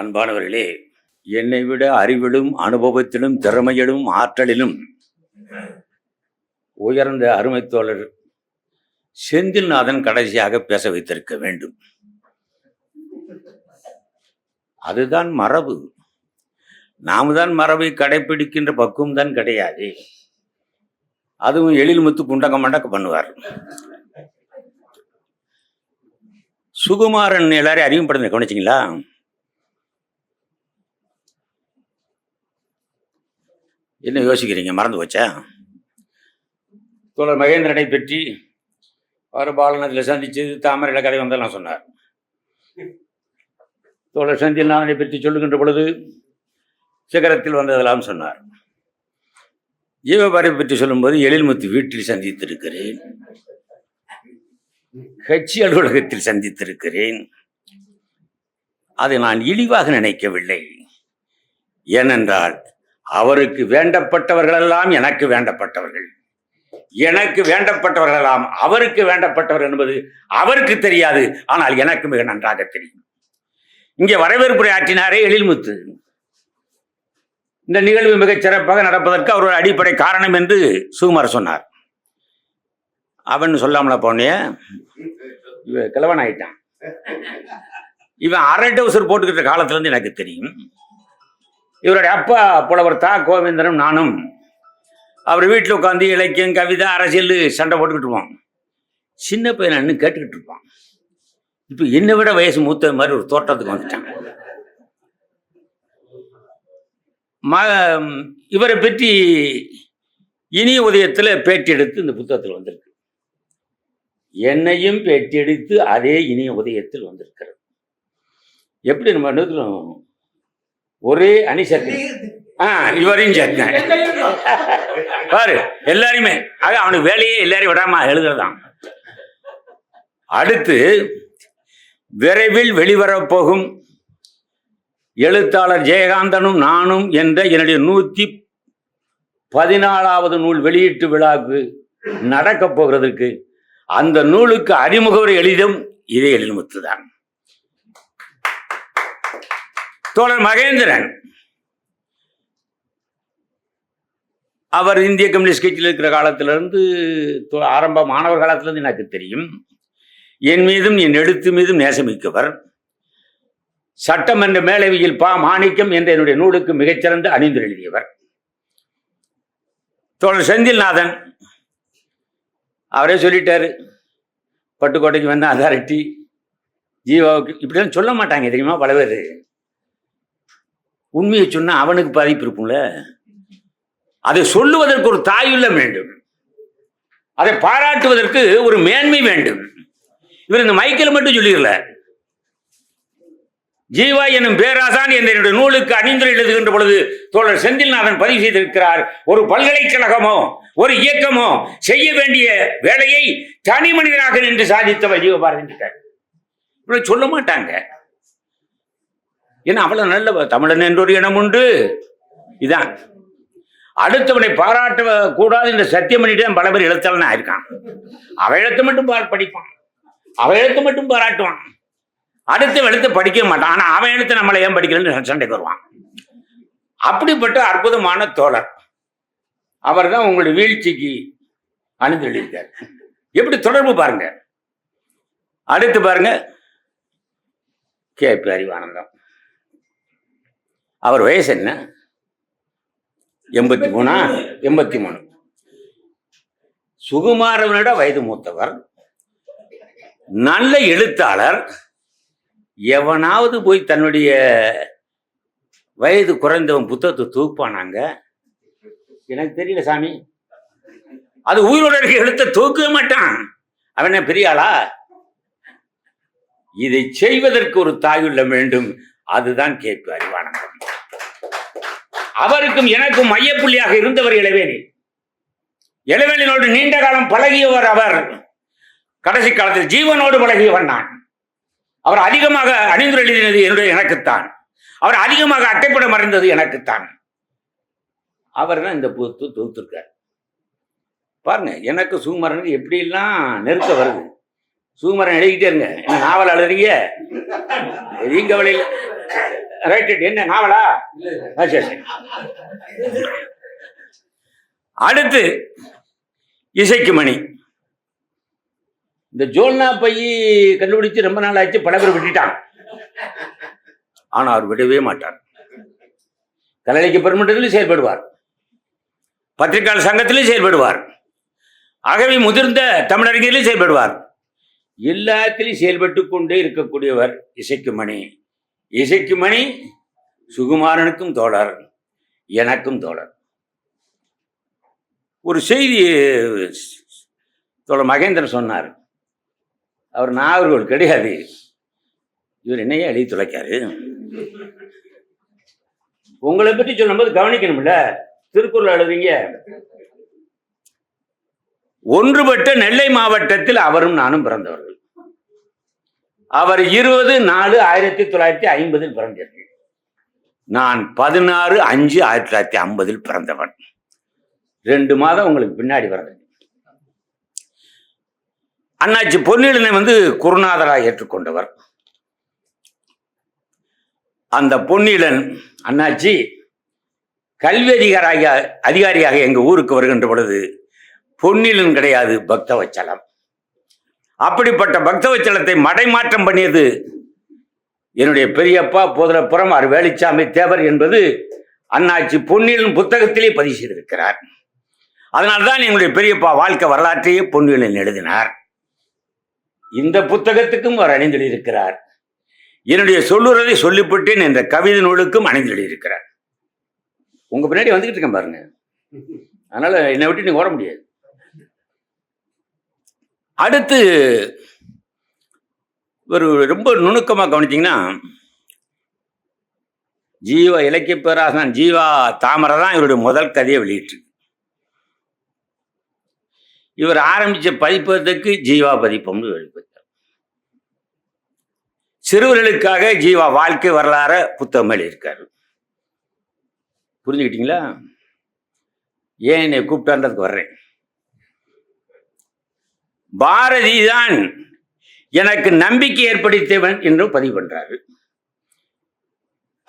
அன்பானவர்களே என்னை விட அறிவிலும் அனுபவத்திலும் திறமையிலும் ஆற்றலிலும் உயர்ந்த அருமை தோழர் செந்தில்நாதன் கடைசியாக பேச வைத்திருக்க வேண்டும். அதுதான் மரபு. நாம் தான் மரபை கடைபிடிக்கின்ற பக்குவம் தான் கிடையாது. அதுவும் எழில் முத்து குண்டக்க மண்டக்க பண்ணுவார். சுகுமாரன் எல்லாரையும் அறிமுகப்படுத்த கவனிச்சிங்களா? என்ன யோசிக்கிறீங்க? மறந்து போச்சா? தோழர் மகேந்திரனை பற்றி அவர் பாலனத்தில் சந்திச்சு தாமரையில் கதை வந்தெல்லாம் சொன்னார். தோழர் செந்தில்நாதனை பற்றி சொல்லுகின்ற பொழுது சிகரத்தில் வந்ததெல்லாம் சொன்னார். ஜீவபாரை பற்றி சொல்லும்போது எழில்முத்து வீட்டில் சந்தித்திருக்கிறேன். கட்சி அலுவலகத்தில் சந்தித்திருக்கிறேன். அதை நான் இழிவாக நினைக்கவில்லை. ஏனென்றால் அவருக்கு வேண்டப்பட்டவர்களெல்லாம் எனக்கு வேண்டப்பட்டவர்கள். எனக்கு வேண்டப்பட்டவர்களெல்லாம் அவருக்கு வேண்டப்பட்டவர் என்பது அவருக்கு தெரியாது ஆனால் எனக்கு மிக நன்றாக தெரியும். இங்கே வரவேற்புரை ஆற்றினாரே எழில்முத்து. இந்த நிகழ்வு மிகச் சிறப்பாக நடப்பதற்கு அவர் அடிப்படை காரணம் என்று சுகுமார் சொன்னார். அவன் சொல்லாமல போனே? இவன் கிழவன் ஆயிட்டான் இவன் அரை டவுசர் போட்டுக்கிட்ட காலத்துலேருந்து எனக்கு தெரியும். இவருடைய அப்பா புலவர் தா கோவிந்தனும் நானும். அவர் வீட்டில் உட்காந்து இலக்கியம் கவிதை அரசியல் சண்டை போட்டுக்கிட்டு இருப்பான் சின்ன பையன் கேட்டுக்கிட்டு இருப்பான். இப்போ என்னை விட வயசு மூத்த மாதிரி ஒரு தோட்டத்துக்கு வந்துட்டான். ம இவரை பற்றி இனிய உதயத்தில் பேட்டி எடுத்து இந்த புத்தகத்தில் வந்திருக்கு. என்னையும் பேட்டி எடுத்து அதே இனிய உதயத்தில் வந்திருக்கிறது. எப்படி நம்ம ஒரே அணி சேர்க்கை ஆ இவரையும் சேர்த்தேன் பாரு எல்லாரையுமே. ஆக அவனுக்கு வேலையே எல்லாரையும் விடாம எழுதுறதான். அடுத்து விரைவில் வெளிவரப் போகும் எழுத்தாளர் ஜெயகாந்தனும் நானும் என்ற என்னுடைய நூத்தி பதினாலாவது நூல் வெளியீட்டு விழாவுக்கு நடக்கப் போகிறதுக்கு அந்த நூலுக்கு அறிமுகவர் எளிதும் இதே எழில்முத்து தான் தோழர் மகேந்திரன். அவர் இந்திய கம்யூனிஸ்ட் கட்சியில் இருக்கிற காலத்திலிருந்து ஆரம்ப மாணவர் காலத்திலிருந்து எனக்கு தெரியும். என் மீதும் என் எழுத்து மீதும் நேசமிக்கவர். சட்டம் என்ற மேலவையில் பா மாணிக்கம் என்ற என்னுடைய நூலுக்கு மிகச்சிறந்த அணிந்து எழுதியவர். தோழர் செந்தில்நாதன். அவரே சொல்லிட்டாரு. பட்டுக்கோட்டைக்கு வந்த அதாரிட்டி ஜீவாவுக்கு இப்படிலாம் சொல்ல மாட்டாங்க தெரியுமா பல பேர்? உண்மையை சொன்னா அவனுக்கு பாதிப்பு இருக்கும்ல? அதை சொல்லுவதற்கு ஒரு தாயுள்ளம் வேண்டும். அதை பாராட்டுவதற்கு ஒரு மேன்மை வேண்டும். இவர் இந்த மைக்கேல் மட்டும் சொல்லிடல. ஜீவா எனும் பேராசான் என்ற என்னுடைய நூலுக்கு அணிந்துரை எழுதுகின்ற பொழுது தோழர் செந்தில்நாதன் பதிவு செய்திருக்கிறார். ஒரு பல்கலைக்கழகமோ ஒரு இயக்கமோ செய்ய வேண்டிய வேலையை தனி மனிதனாக நின்று சாதித்தவர் ஜீவபாரதி சொல்ல மாட்டாங்க. ஏன்னா அவ்வளவு நல்ல தமிழன் என்ற ஒரு இனம் உண்டு? இதான். அடுத்தவனை பாராட்ட கூடாது இந்த சத்தியமணிட்டு தான் பல பேர் எழுத்தாளனா இருக்கான். அவ எழுத்து மட்டும் பா- படிப்பான். அவ எழுத்து மட்டும் பாராட்டுவான். அடுத்த எழுத்து படிக்க மாட்டான். ஆனா அவன் எழுத்து நம்மளை ஏன் படிக்கலன்னு சண்டைக்கு வருவான். அப்படிப்பட்ட அற்புதமான தோழர். அவர் தான் உங்களுடைய வீழ்ச்சிக்கு அணிந்தெழுதியிருக்கார் எப்படி தொடர்பு பாருங்க. அடுத்து பாருங்க. கே. பி. அறிவானந்தம். அவர் வயசு என்ன? எண்பத்தி மூணா? எண்பத்தி மூணு. சுகுமாரவனிட வயது மூத்தவர். நல்ல எழுத்தாளர். எவனாவது போய் தன்னுடைய வயது குறைந்தவன் புத்தகத்தை தூக்குப்பானாங்க எனக்கு தெரியல சாமி. அது உயிரோட இருக்க எழுத்த தூக்கவே மாட்டான். அவன் என்ன பெரிய ஆளா? இதை செய்வதற்கு ஒரு தாயுள்ள வேண்டும். அதுதான் கேட்பு அறிவானந்தம் அவருக்கும் எனக்கும் மையப்புள்ளியாக இருந்தவர் இளவேணி இளவேணியோடு நீண்ட காலம் பழகியவர் அவர். கடைசி காலத்தில் ஜீவனோடு பழகியவர் நான். அவர் அதிகமாக அணிந்து எழுதினது என்னுடைய எனக்குத்தான். அவர் அதிகமாக அட்டைப்படம் மறைந்தது எனக்குத்தான். அவர் தான் இந்த புத்து தொகுத்திருக்கார் பாருங்க எனக்கு சுகுமாரனுக்கு எப்படிலாம் நெருக்க வருது. சுகுமாரன் எழுதிக்கிட்டே இருங்க. என்ன நாவல் அழுறீங்க எதையும் வழியில் ரைட் என்ன நாவலா? சரி சரி. அடுத்து இசைக்கு மணி இந்த ஜோல்னா பையி கண்டுபிடிச்சு ரொம்ப நாள் ஆச்சு பல பேர் விட்டுட்டான். ஆனா அவர் விடவே மாட்டார். கலலைக்கு பெருமட்டத்திலும் செயல்படுவார். பத்திரிகையாளர் சங்கத்திலும் செயல்படுவார். ஆகவே முதிர்ந்த தமிழறிஞரிலும் செயல்படுவார். எல்லாத்திலும் செயல்பட்டு கொண்டே இருக்கக்கூடியவர் இசைக்கு மணி இசைக்கு மணி சுகுமாரனுக்கும் தோழர் எனக்கும் தோழர். ஒரு செய்தி தோழர் மகேந்திரன் சொன்னார். அவர் நாகர்கள் கிடையாது. இவர் என்னையே எழுதி துளைக்காரு. உங்களை பற்றி சொல்லும்போது கவனிக்கணும்ல திருக்குறள் எழுதுறீங்க. ஒன்றுபட்ட நெல்லை மாவட்டத்தில் அவரும் நானும் பிறந்தவர்கள். அவர் இருபது நாலு ஆயிரத்தி தொள்ளாயிரத்தி ஐம்பதில் பிறந்தீர்கள் நான் பதினாறு அஞ்சு ஆயிரத்தி தொள்ளாயிரத்தி ஐம்பதில் பிறந்தவன். ரெண்டு மாதம் உங்களுக்கு பின்னாடி பிறந்தேன் அண்ணாச்சி பொன்னிலனை வந்து குருநாதராக ஏற்றுக்கொண்டவர். அந்த பொன்னிலன் அண்ணாச்சி கல்வி அதிகாரியாக அதிகாரியாக எங்கள் ஊருக்கு வருகின்ற பொழுது பொன்னிலன் கிடையாது பக்தவச்சலம். அப்படிப்பட்ட பக்தவச்சலத்தை மடைமாற்றம் பண்ணியது. என்னுடைய பெரியப்பா போதலப்புறம் அரு வேலுச்சாமி தேவர் என்பது அண்ணாச்சி பொன்னிலன் புத்தகத்திலே பதிவு செய்திருக்கிறார். அதனால்தான் எங்களுடைய பெரியப்பா வாழ்க்கை வரலாற்றையே பொன்னிலன் எழுதினார். இந்த புத்தகத்துக்கும் அவர் அணிந்தெழுதியிருக்கிறார் என்னுடைய சொல்லுறதை சொல்லிவிட்டேன் என்ற கவிதை நூலுக்கும் அணிந்தெழுதியிருக்கிறார் உங்க பின்னாடி வந்துகிட்டு இருக்கேன் பாருங்க. அதனால என்னை விட்டு நீங்க ஓட முடியாது. அடுத்து ஒரு ரொம்ப நுணுக்கமாக கவனிச்சிங்கன்னா ஜீவா இலக்கிய பேராசன் ஜீவா தாமரை தான் இவருடைய முதல் கதையை வெளியிட்டு இவர் ஆரம்பித்த பதிப்பதற்கு ஜீவா பதிப்பம்னு வெளிப்பட்டார் சிறுவர்களுக்காக ஜீவா வாழ்க்கை வரலாற புத்தகம் எழுதியிருக்காரு. புரிஞ்சுக்கிட்டீங்களா? ஏன் என்னை கூப்பிட்டான்றதுக்கு வர்றேன். பாரதி தான் எனக்கு நம்பிக்கை ஏற்படுத்தியவன் என்று பதிவு பண்றாரு.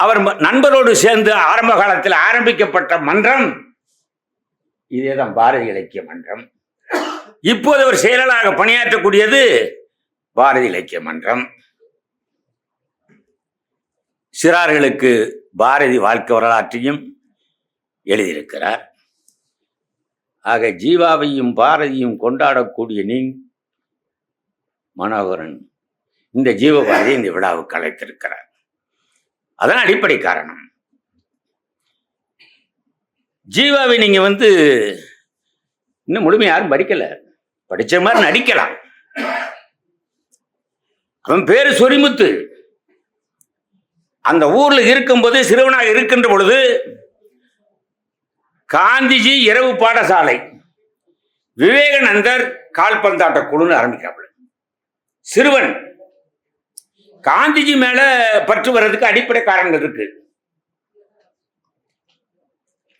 அவர் நண்பரோடு சேர்ந்து ஆரம்ப காலத்தில் ஆரம்பிக்கப்பட்ட மன்றம் இதேதான் பாரதி இலக்கிய மன்றம். இப்போது அவர் செயலாளராக பணியாற்றக்கூடியது பாரதி இலக்கிய மன்றம். சிறார்களுக்கு பாரதி வாழ்க்கை வரலாற்றையும் எழுதியிருக்கிறார். ஆக ஜீவாவையும் பாரதியும் கொண்டாடக்கூடிய நீ மனோகரன். இந்த ஜீவபாரதி இந்த விழாவுக்கு அழைத்திருக்கிறார். அதான் அடிப்படை காரணம். ஜீவாவை நீங்க வந்து இன்னும் முழுமையா யாரும் படிக்கல. படிச்ச மாதிரி நடிக்கலாம். அவன் பேரு சொரிமுத்து. அந்த ஊர்ல இருக்கும் போதே சிறுவனாக இருக்கின்ற பொழுது காந்திஜி இரவு பாடசாலை. விவேகானந்தர் கால்பந்தாட்ட குழுன்னு ஆரம்பிக்கிறாப்புல. சிறுவன். காந்திஜி மேல பற்று வர்றதுக்கு அடிப்படை காரணங்கள் இருக்கு.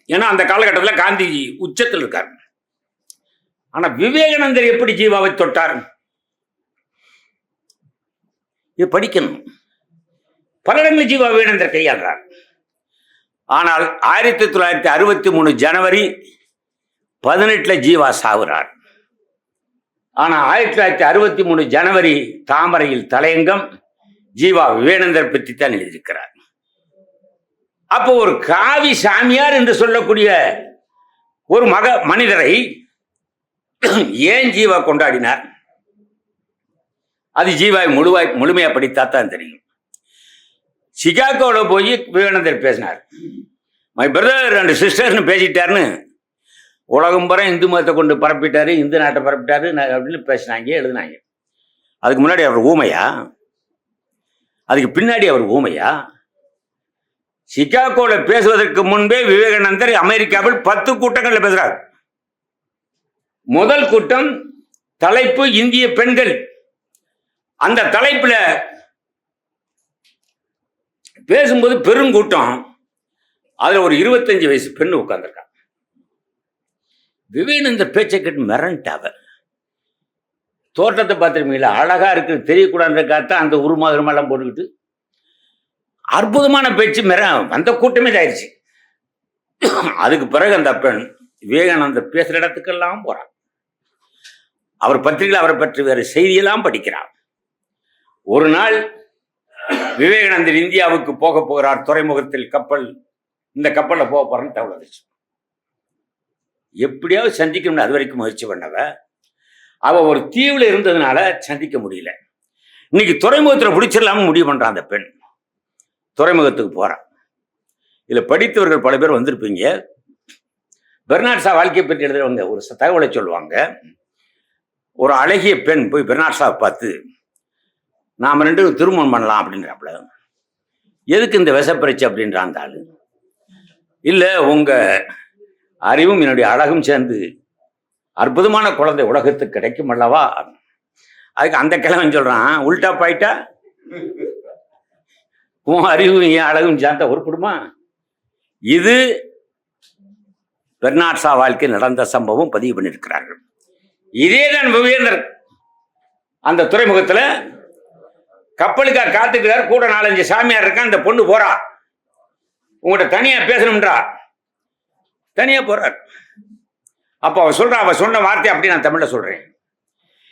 ஏன்னா அந்த காலகட்டத்தில் காந்திஜி உச்சத்தில் இருக்கார். ஆனா விவேகானந்தர் எப்படி ஜீவாவை தொட்டார்? இது படிக்கணும். பல இடங்களில் ஜீவா விவேகானந்தர் கையாளுறார். ஆனால் ஆயிரத்தி தொள்ளாயிரத்தி அறுபத்தி மூணு ஜனவரி பதினெட்டில் ஜீவா சாவுறார் ஆனால் ஆயிரத்தி தொள்ளாயிரத்தி அறுபத்தி மூணு ஜனவரி தாமரையில் தலையங்கம் ஜீவா விவேகானந்தர் பற்றி தான் எழுதியிருக்கிறார். அப்போ ஒரு காவி சாமியார் என்று சொல்லக்கூடிய ஒரு மக மனிதரை ஏன் ஜீவா கொண்டாடினார்? அது ஜீவாய் முழுவாய் முழுமையா படித்தாத்தான் தெரியும். சிகாகோவில் போய் விவேகானந்தர் பேசினார். மை பிரதர் அண்ட் சிஸ்டர்னு பேசிட்டாருன்னு உலகம் பரம் இந்து மதத்தை கொண்டு பரப்பிட்டாரு இந்து நாட்டை பரப்பிட்டாரு அப்படின்னு பேசினாங்க எழுதினாங்க. அதுக்கு முன்னாடி அவர் ஊமையா? அதுக்கு பின்னாடி அவர் ஊமையா? சிகாகோவில் பேசுவதற்கு முன்பே விவேகானந்தர் அமெரிக்காவில் பத்து கூட்டங்களில் பேசுகிறார் முதல் கூட்டம் தலைப்பு இந்திய பெண்கள். அந்த தலைப்பில் பேசும்போது பெருங்கூட்டம் அதில் ஒரு இருபத்தஞ்சு வயசு பெண்ணு உட்கார்ந்திருக்காங்க விவேகானந்தர் பேச்சை கேட்டு மிரண்டாவ தோட்டத்தை பார்த்துருப்பீங்களா அழகாக இருக்குது தெரியக்கூடாதுக்காகத்தான் அந்த உருமாதிரமெல்லாம் போட்டுக்கிட்டு அற்புதமான பேச்சு மிர அந்த கூட்டமே இதாயிருச்சு. அதுக்கு பிறகு அந்த பெண் விவேகானந்தர் பேசுகிற இடத்துக்கெல்லாம் போகிறான் அவர் பத்திரிகையில் அவரை பற்றி வேறு செய்தியெல்லாம் படிக்கிறார் ஒரு நாள் விவேகானந்தர் இந்தியாவுக்கு போக போகிறார் துறைமுகத்தில் கப்பல். இந்த கப்பலில் போக போறேன்னு தகவல் வந்துச்சு. எப்படியாவது சந்திக்கணும்னு அது வரைக்கும் முயற்சி பண்ணவ அவ ஒரு தீவில் இருந்ததுனால சந்திக்க முடியல. இன்னைக்கு துறைமுகத்தில் பிடிச்சிடலாம முடிவு பண்றான் அந்த பெண். துறைமுகத்துக்கு போறான் இதுல படித்தவர்கள் பல பேர் வந்திருப்பீங்க. பெர்னாட்ஸா வாழ்க்கையை பற்றி எழுதுறவங்க ஒரு தகவலை சொல்லுவாங்க. ஒரு அழகிய பெண் போய் பெர்னாட்ஸாவை பார்த்து நாம் ரெண்டு பேரும் திருமணம் பண்ணலாம் அப்படின்றாப்புல எதுக்கு இந்த விஷப்பரிச்சு அப்படின்ற அந்த ஆளு? இல்லை உங்கள் அறிவும் என்னுடைய அழகும் சேர்ந்து அற்புதமான குழந்தை உலகத்துக்கு கிடைக்கும் அல்லவா? அதுக்கு அந்த கிழவன் சொல்கிறான் உல்டா பாயிட்டா? உன் அறிவும் என் அழகும் சேர்ந்த உருப்படுமா? இது பெர்னாட்ஸா வாழ்க்கை நடந்த சம்பவம் பதிவு பண்ணியிருக்கிறார்கள். இதே தான் விவேந்தர் அந்த துறைமுகத்தில் கப்பலுக்காக காத்துக்கிறார். கூட நாலஞ்சு சாமியார் இருக்கான் அந்த பொண்ணு போறா. உங்கள்கிட்ட தனியா பேசணும்ன்றா. தனியா போறார். அப்போ அவ சொல்றா அவ சொன்ன வார்த்தை அப்படி நான் தமிழ்ல சொல்றேன்.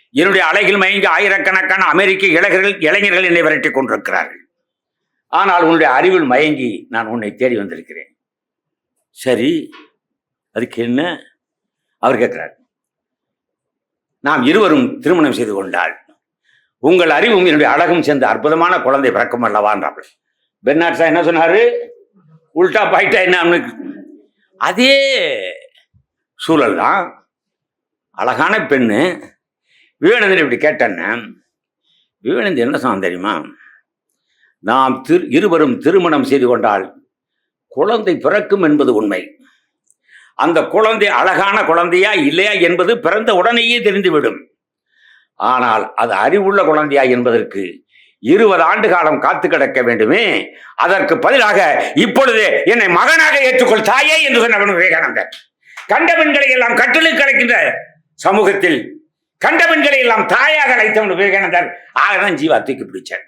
என்னுடைய அலைகள் மயங்கி ஆயிரக்கணக்கான அமெரிக்க இளைஞர்கள் இளைஞர்கள் என்னை விரட்டி கொண்டிருக்கிறார்கள். ஆனால் உன்னுடைய அறிவில் மயங்கி நான் உன்னை தேடி வந்திருக்கிறேன். சரி அதுக்கு என்ன? அவர் கேட்கிறார். நாம் இருவரும் திருமணம் செய்து கொண்டாள் உங்கள் அறிவும் என்னுடைய அழகும் சேர்ந்து அற்புதமான குழந்தை பிறக்கும் அல்லவான்றாப்ல பெர்னாட் என்ன சொன்னாரு? உல்டா பாயிட்டா என்ன அதே சூழல் தான். அழகான பெண்ணு. விவேனந்தன் இப்படி கேட்டேன்னு. விவேகானந்தர் என்ன சொன்னான் தெரியுமா? நாம் திரு இருவரும் திருமணம் செய்து கொண்டால் குழந்தை பிறக்கும் என்பது உண்மை. அந்த குழந்தை அழகான குழந்தையா இல்லையா என்பது பிறந்த உடனேயே தெரிந்துவிடும். ஆனால் அது அறிவுள்ள குழந்தையா என்பதற்கு இருபது ஆண்டு காலம் காத்து கிடக்க வேண்டுமே. அதற்கு பதிலாக இப்பொழுது என்னை மகனாக ஏற்றுக்கொள் தாயே என்று சொன்னவன் விவேகானந்தர். கண்ட பெண்களை எல்லாம் கட்டிலுக்கு கிடைக்கின்ற சமூகத்தில் கண்ட பெண்களை எல்லாம் தாயாக அழைத்தவன் விவேகானந்தர் ஆகதான் ஜீவா தூக்கி பிடிச்சார்.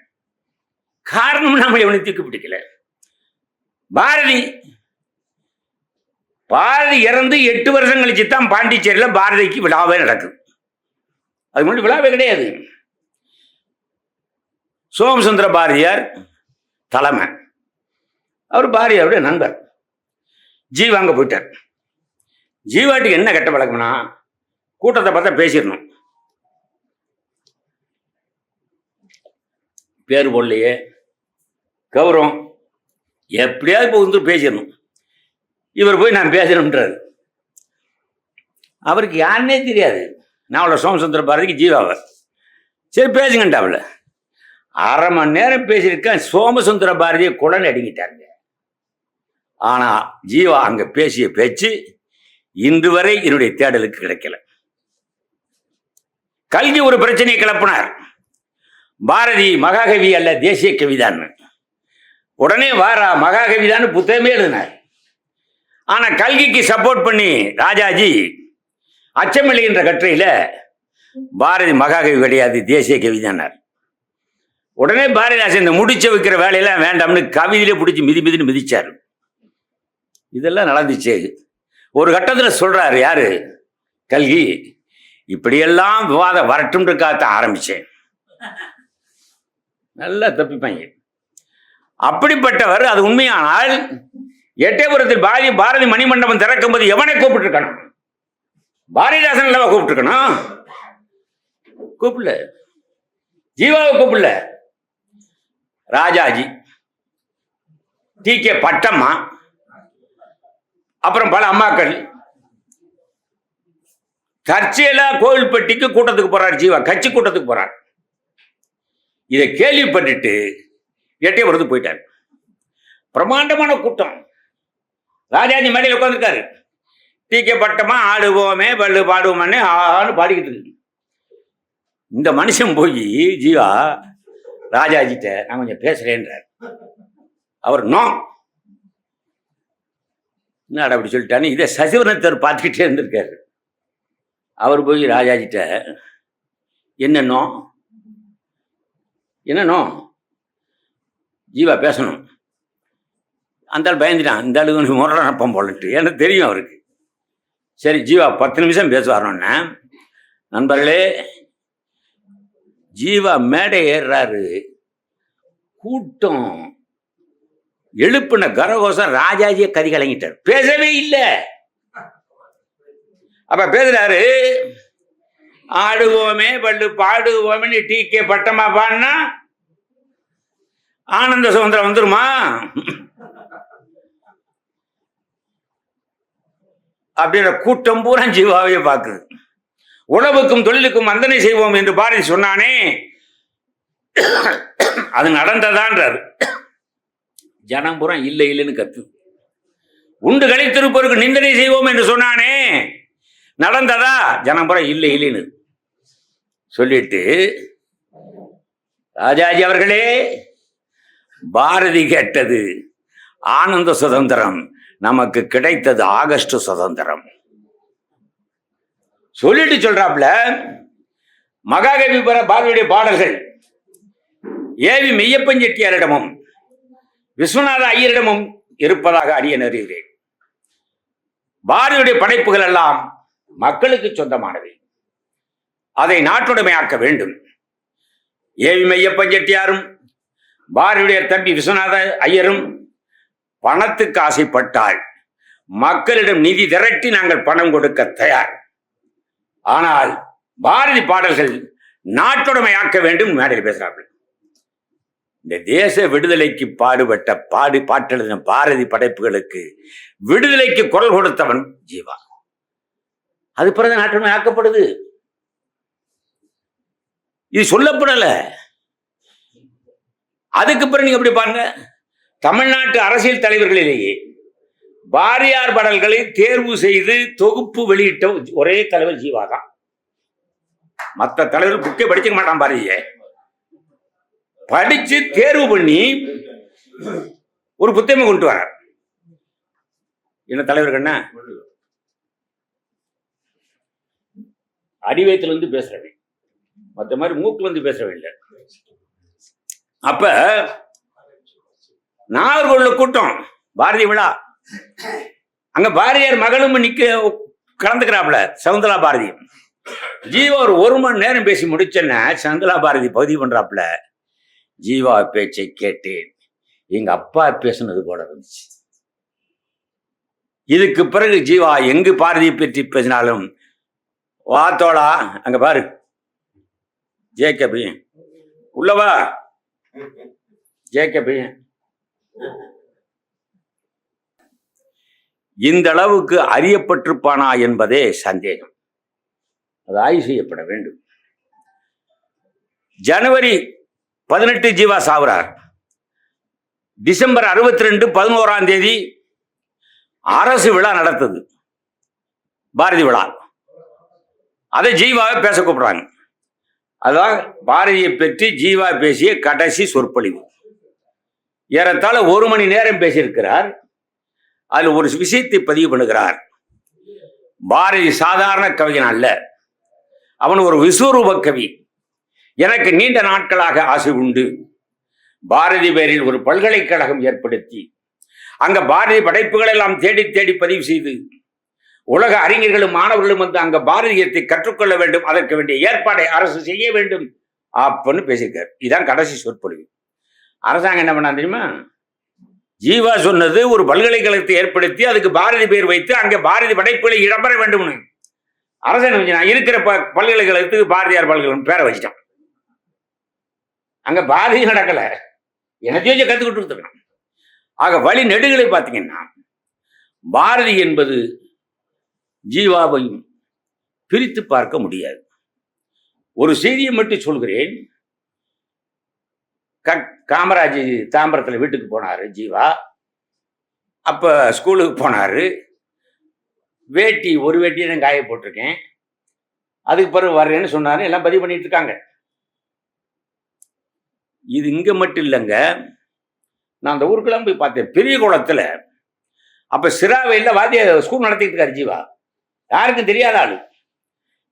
காரணம் நம்ம இவனை தூக்கி பிடிக்கல. பாரதி பாரதி இறந்து எட்டு வருஷம் கழிச்சு தான் பாண்டிச்சேரியில் பாரதிக்கு விழாவே நடக்குது. அது முன்னாடி விழாவே கிடையாது. சோமசுந்தர பாரதியார் தலைமை. அவர் பாரதியாருடைய நண்பர். ஜீவா அங்கே போயிட்டார். ஜீவாட்டுக்கு என்ன கெட்ட பழக்கம்னா கூட்டத்தை பார்த்தா பேசிடணும். பேர் போடலையே. கௌரவம். எப்படியாவது இப்போ வந்து பேசிடணும். இவர் போய் நான் பேசணுன்றாரு அவருக்கு யாருன்னே தெரியாது. நான் அவளை சோமசுந்தர பாரதிக்கு ஜீவாவர் சரி பேசுங்கன்ட்டாவில் அரை மணி நேரம் பேசியிருக்கேன் சோமசுந்தர பாரதியை குடல் அடிங்கிட்டாருங்க ஆனால் ஜீவா அங்கே பேசிய பேச்சு இன்று வரை என்னுடைய தேடலுக்கு கிடைக்கல. கல்வி ஒரு பிரச்சனையை கிளப்பினார். பாரதி மகாகவி அல்ல தேசிய கவிதான்னு. உடனே வாரா மகாகவிதான்னு புத்தகமே எழுதினார். ஆனால் கல்கிக்கு சப்போர்ட் பண்ணி ராஜாஜி அச்சமில்லை என்ற கட்டுரையில பாரதி மகாகவி கிடையாது தேசிய கவிதானார். உடனே பாரதிதாசன் இந்த முடிச்ச வைக்கிற வேலையெல்லாம் வேண்டாம்னு கவிதையிலே பிடிச்சி மிதி மிதின்னு மிதிச்சார். இதெல்லாம் நடந்துச்சு. ஒரு கட்டத்தில் சொல்றாரு யாரு? கல்கி இப்படியெல்லாம் விவாதம் வரட்டும்ன்றக்காக ஆரம்பிச்சேன். நல்லா தப்பிப்பாங்க. அப்படிப்பட்டவர் அது உண்மையானால் எட்டயபுரத்தில் பாரதி பாரதி மணிமண்டபம் திறக்கும்போது எவனை கூப்பிட்டுருக்கணும்? பாரதிதாசன் அல்லவா கூப்பிட்டுருக்கணும்? கூப்பிடல. ஜீவாவை கூப்பிடல. ராஜாஜி டி கே பட்டம்மா அப்புறம் பல அம்மாக்கள். தற்செயலா கோவில்பட்டிக்கு கூட்டத்துக்கு போறார் ஜீவா கட்சி கூட்டத்துக்கு போறார். இதை கேள்விப்பட்டுட்டு எட்டயபுரத்துக்கு போயிட்டார். பிரமாண்டமான கூட்டம். ராஜாஜி மேடையில் உட்காந்துருக்காரு டீக்கே பட்டமா ஆடுவோமே பல்லு பாடுவோமே ஆன்னு பாடிக்கிட்டு இருக்கு. இந்த மனுஷன் போய் ஜீவா ராஜாஜிட்ட நான் கொஞ்சம் பேசுறேன்றார். அவர் நோ. என்னடா அப்படி சொல்லிட்டான்னு இதை சசிவரத்தர் பார்த்துக்கிட்டே இருந்திருக்காரு. அவர் போய் ராஜாஜிட்ட என்னன்னோ என்னன்னோ ஜீவா பேசணும். அந்த ஆள் பயந்துட்டான் இந்த ஆளு முரணப்பம் போலன்ட்டு. எனக்கு தெரியும் அவருக்கு. சரி ஜீவா பத்து நிமிஷம் பேசுவாரோன்னே நண்பர்களே ஜீவா மேடை ஏறுறாரு. கூட்டம் எழுப்பின கரகோசம் ராஜாஜியை கதி கலங்கிட்டார். பேசவே இல்லை. அப்ப பேசுறாரு ஆடுவோமே பல்லு பாடுவோமே டி. கே. பட்டமா பாடினா ஆனந்த சுதந்திரம் வந்துருமா? அப்படின்ற கூட்டம் பூரா ஜீவாவையே பார்க்குது. உழவுக்கும் தொழிலுக்கும் வந்தனை செய்வோம் என்று பாரதி சொன்னானே. அது நடந்ததான்றார். ஜனம் பூரா இல்லை இல்லைன்னு கத்து உண்டு கழித்திருப்பவருக்கு நிந்தனை செய்வோம் என்று சொன்னானே. நடந்ததா? ஜனம் பூரா இல்லை இல்லைன்னு சொல்லிட்டு ராஜாஜி அவர்களே பாரதி கேட்டது ஆனந்த சுதந்திரம். நமக்கு கிடைத்தது ஆகஸ்ட் சுதந்திரம். சொல்லிட்டு சொல்றாப்ல மகாகவி பெற பாரதியுடைய பாடல்கள் ஏவி மெய்யப்பன் செட்டியாரிடமும் விஸ்வநாத ஐயரிடமும் இருப்பதாக அறிய அறிகிறேன் பாரதியுடைய படைப்புகள் எல்லாம் மக்களுக்கு சொந்தமானவை. அதை நாட்டுடைமையாக்க வேண்டும். ஏவி மெய்யப்பன் செட்டியாரும் பாரதியுடைய தம்பி விஸ்வநாத ஐயரும் பணத்துக்கு ஆசைப்பட்டால் மக்களிடம் நிதி திரட்டி நாங்கள் பணம் கொடுக்க தயார். ஆனால் பாரதி பாடல்கள் நாட்டுடைமையாக்க வேண்டும் மேடையில் பேசுகிறார்கள். இந்த தேச விடுதலைக்கு பாடுபட்ட பாடு பாட்டெழுதின பாரதி படைப்புகளுக்கு விடுதலைக்கு குரல் கொடுத்தவன் ஜீவா. அது பிறகு நாட்டுடைமை ஆக்கப்படுது. இது சொல்லப்படல. அதுக்கு பிறகு நீங்க எப்படி பாருங்க? தமிழ்நாட்டு அரசியல் தலைவர்களிலேயே பாரியார் பாடல்களை தேர்வு செய்து தொகுப்பு வெளியிட்ட ஒரே தலைவர் ஜீவா தான். மற்ற தலைவர் புக்கே படிச்சுக்க மாட்டான் பாரதிய படிச்சு தேர்வு பண்ணி ஒரு புத்தகம் கொண்டு வர என்ன தலைவர் என்ன அடிவயத்துல இருந்து பேசுறவன். மற்ற மாதிரி மூக்குல இருந்து பேசுறவன் இல்லை. அப்ப நாகர்கோவில் கூட்டம். பாரதி விழா. அங்க பாரதியார் மகளும் நிக்க கலந்துக்கிறாப்புல சவுந்தலா பாரதி. ஜீவா ஒரு ஒரு மணி நேரம் பேசி முடிச்சேன்னா சகுந்தலா பாரதி பதிவு பண்றாப்புல ஜீவா பேச்சை கேட்டேன். எங்க அப்பா பேசுனது போல இருந்துச்சு. இதுக்கு பிறகு ஜீவா எங்கு பாரதியை பற்றி பேசினாலும் வா தோழா அங்க பாரு. ஜேகபி உள்ளவா ஜேகபி இந்த அளவுக்கு அறியப்பட்டிருப்பானா என்பதே சந்தேகம். அது ஆய்வு செய்யப்பட வேண்டும். ஜனவரி பதினெட்டு ஜீவா சாவுறார். டிசம்பர் அறுபத்தி ரெண்டு பதினோராம் தேதி அரசு விழா நடத்துது. பாரதி விழா. அதை ஜீவாவை பேச கூப்பிடுறாங்க. அதான் பாரதியை பற்றி ஜீவா பேசிய கடைசி சொற்பொழிவு. ஏறத்தாழ ஒரு மணி நேரம் பேசியிருக்கிறார். அதில் ஒரு விஷயத்தை பதிவு பண்ணுகிறார். பாரதி சாதாரண கவிஞன் அல்ல. அவன் ஒரு விஸ்வரூப கவி. எனக்கு நீண்ட நாட்களாக ஆசை உண்டு. பாரதி பேரில் ஒரு பல்கலைக்கழகம் ஏற்படுத்தி அங்க பாரதி படைப்புகளை எல்லாம் தேடி தேடி பதிவு செய்து உலக அறிஞர்களும் மாணவர்களும் வந்து அங்க பாரதியத்தை கற்றுக்கொள்ள வேண்டும் அதற்கு வேண்டிய ஏற்பாடை அரசு செய்ய வேண்டும் அப்படின்னு பேசியிருக்கார். இதுதான் கடைசி சொற்பொழிவு. அரசாங்கம் என்ன பண்ணா தெரியுமா? ஜீவா சொன்னது ஒரு பல்கலைக்கழகத்தை ஏற்படுத்தி அதுக்கு பாரதி பேர் வைத்து அங்கே பாரதி படைப்புகளை இடம்பெற வேண்டும்னு. அரசன் நான் இருக்கிற ப பல்கலைக்கழகத்துக்கு பாரதியார் பல்கலைக்கழகம் பேரை வச்சிட்டான். அங்க பாரதி நடக்கல. எனத்தையும் கற்றுக்கிட்டு இருக்கான் ஆக வழி நெடுகளை பார்த்தீங்கன்னா பாரதி என்பது ஜீவாவையும் பிரித்து பார்க்க முடியாது. ஒரு செய்தியை மட்டும் சொல்கிறேன். க- காமராஜ் தாம்பரத்தில் வீட்டுக்கு போனாரு ஜீவா. அப்போ ஸ்கூலுக்கு போனார். வேட்டி ஒரு வேட்டியை நான் காய போட்டிருக்கேன். அதுக்கு பிறகு வர்றேன்னு சொன்னார் எல்லாம் பதிவு பண்ணிட்டு இருக்காங்க. இது இங்கே மட்டும் இல்லைங்க. நான் அந்த ஊருக்கெல்லாம் போய் பார்த்தேன். பெரிய குளத்தில். அப்போ சிராவையில் வாத்திய ஸ்கூல் நடத்திட்டு இருக்காரு ஜீவா. யாருக்கும் தெரியாத ஆள்.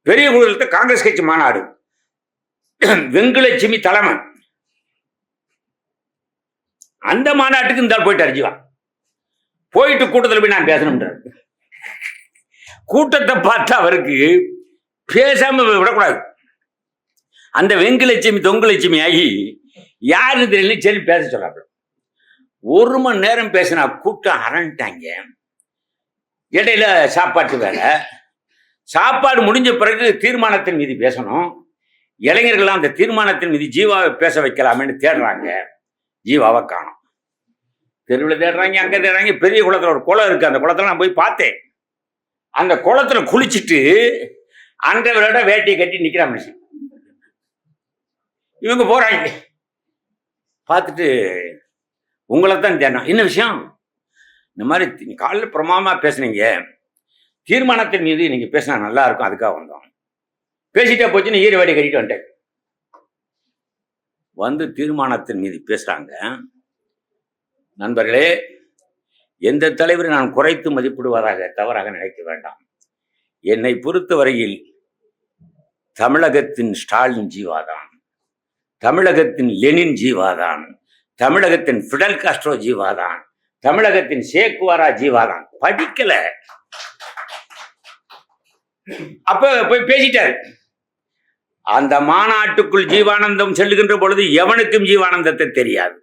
பெரிய குளத்தில் காங்கிரஸ் கட்சி மாநாடு. வெங்குலட்சுமி தலைமை. அந்த மாநாட்டுக்கு இந்த போயிட்டார் ஜீவா. போயிட்டு கூட்டத்தில் போய் நான் பேசணும்ன்றார். கூட்டத்தை பார்த்து அவருக்கு பேசாம விடக்கூடாது. அந்த வெங்கலட்சுமி தொங்கலட்சுமி ஆகி யாருன்னு தெரியல சரி பேச சொல்றாப்புல ஒரு மணி நேரம் பேசினா கூட்டம் அரண்டாங்க இடையில சாப்பாட்டு வேலை. சாப்பாடு முடிஞ்ச பிறகு தீர்மானத்தின் மீது பேசணும். இளைஞர்கள்லாம் அந்த தீர்மானத்தின் மீது ஜீவாவை பேச வைக்கலாமேன்னு தேடுறாங்க. ஜீவாவை காணும். தெருவில் தேடுறாங்க அங்கே தேடுறாங்க பெரிய குளத்தில் ஒரு குளம் இருக்குது அந்த குளத்தில் நான் போய் பார்த்தேன். அந்த குளத்துல குளிச்சுட்டு அன்றவரோட வேட்டியை கட்டி நிற்கிறா மனுஷன். இவங்க போறாங்க. பார்த்துட்டு உங்களை தான் தேடணும். என்ன விஷயம்? இந்த மாதிரி தி- காலைல பேசுனீங்க. தீர்மானத்தின் மீது நீங்கள் பேசினா நல்லா இருக்கும். அதுக்காக வந்தோம். பேசிட்டே போச்சுன்னு ஈர வேடி கட்டிட்டு வந்துட்டேன். வந்து தீர்மானத்தின் மீது பேசுறாங்க. நண்பர்களே எந்த தலைவரை நான் குறைத்து மதிப்பிடுவதாக தவறாக நினைக்க வேண்டாம். என்னை பொறுத்தவரையில் தமிழகத்தின் ஸ்டாலின் ஜீவாதான். தமிழகத்தின் லெனின் ஜீவாதான். தமிழகத்தின் ஃபிடல் காஸ்ட்ரோ ஜீவாதான். தமிழகத்தின் சேக்குவாரா ஜீவாதான். படிக்கல. அப்ப போய் பேசிட்டாரு. அந்த மாநாட்டுக்குள் ஜீவானந்தம் செல்லுகின்ற பொழுது எவனுக்கும் ஜீவானந்தத்தை தெரியாது.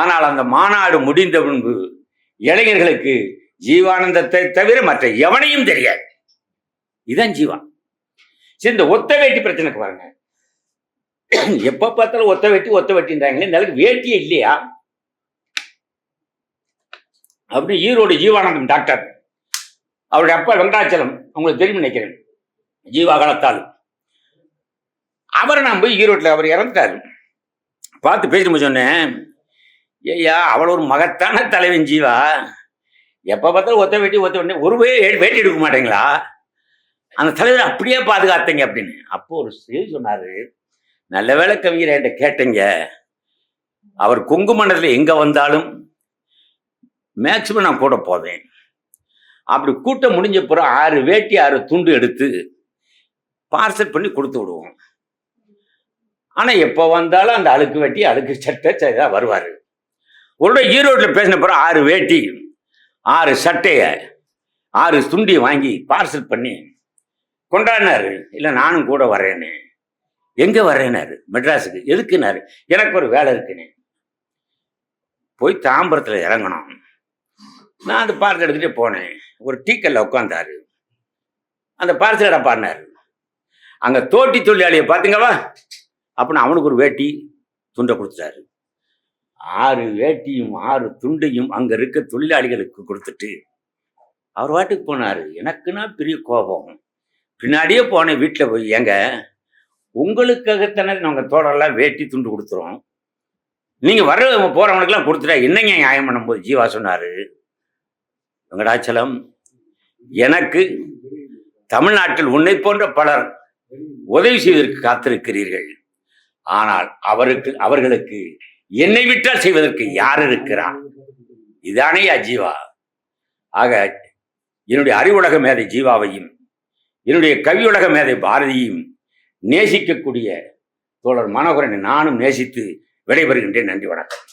ஆனால் அந்த மாநாடு முடிந்த பின்பு இளைஞர்களுக்கு ஜீவானந்தத்தை தவிர மற்ற எவனையும் தெரியாது. இதுதான் ஜீவான். சரி இந்த ஒத்த வேட்டி பிரச்சனைக்கு பாருங்க. எப்ப பார்த்தாலும் ஒத்த வெட்டி ஒத்த வெட்டின்றாங்களே நிலைக்கு அளவுக்கு வேட்டியே இல்லையா? அப்படி ஈரோடு ஜீவானந்தம் டாக்டர் அவருடைய அப்பா வெங்கடாச்சலம் உங்களுக்கு தெரியும் நினைக்கிறேன். ஜீவா காலத்தால். அவரை நான் போய் ஈரோட்டில் அவர் இறந்துட்டாரு. பார்த்து பேசிட்டு சொன்னேன் ஐயா அவள் ஒரு மகத்தான தலைவன் ஜீவா. எப்போ பார்த்தாலும் ஒத்த வேட்டி ஒத்த வேட்டி ஒரு போய் வேட்டி எடுக்க மாட்டேங்களா? அந்த தலைவரை அப்படியே பாதுகாத்தீங்க அப்படின்னு. அப்போ ஒரு செய்தி சொன்னார் நல்ல வேளை கவிஞர் என்கிட்ட கேட்டீங்க. அவர் கொங்கு மண்டலத்தில் எங்கே வந்தாலும் மேக்சிமம் நான் கூட போவேன். அப்படி கூட்டம் முடிஞ்ச பிறகு ஆறு வேட்டி ஆறு துண்டு எடுத்து பார்சல் பண்ணி கொடுத்து விடுவோம். ஆனால் எப்போ வந்தாலும் அந்த அழுக்கு வெட்டி அழுக்கு சட்டை செய்தா வருவார். ஒரு ஈரோட்டில் பேசின பிறகு ஆறு வேட்டி ஆறு சட்டையை ஆறு துண்டி வாங்கி பார்சல் பண்ணி கொண்டாடினாரு. இல்லை நானும் கூட வரேன்னு எங்கே வரேனாரு மெட்ராஸுக்கு. எதுக்குனாரு? எனக்கு ஒரு வேலை இருக்குன்னு போய் தாம்பரத்தில் இறங்கணும். நான் அந்த பார்சல் எடுத்துகிட்டே போனேன். ஒரு டீக்கல்ல உட்காந்தாரு அந்த பார்சல் இடம் பாடினாரு. அங்கே தோட்டி தொழிலாளியை பார்த்தீங்களா அப்படின்னு அவனுக்கு ஒரு வேட்டி துண்டை கொடுத்துட்டாரு. ஆறு வேட்டியும் ஆறு துண்டையும் அங்கே இருக்க தொழிலாளிகளுக்கு கொடுத்துட்டு அவர் வாட்டுக்கு போனார். எனக்குன்னா பெரிய கோபம். பின்னாடியே போனேன் வீட்டில் போய். ஏங்க உங்களுக்காகத்தானே நாங்கள் தோடெல்லாம் வேட்டி துண்டு கொடுத்துறோம். நீங்கள் வர போகிறவனுக்கெல்லாம் கொடுத்துட்டா என்னங்க நியாயம் பண்ணும்போது ஜீவா சொன்னார். வெங்கடாச்சலம் எனக்கு தமிழ்நாட்டில் உன்னை போன்ற பலர் உதவி செய்வதற்கு காத்திருக்கிறீர்கள். ஆனால் அவருக்கு அவர்களுக்கு என்னை விட்டால் செய்வதற்கு யார் இருக்கிறார் இதானே ஜீவா. ஆக என்னுடைய அறிவுலக மேதை ஜீவாவையும் என்னுடைய கவியுலக மேதை பாரதியையும் நேசிக்கக்கூடிய தோழர் மனோகரனை நானும் நேசித்து விடைபெறுகின்றேன். நன்றி வணக்கம்.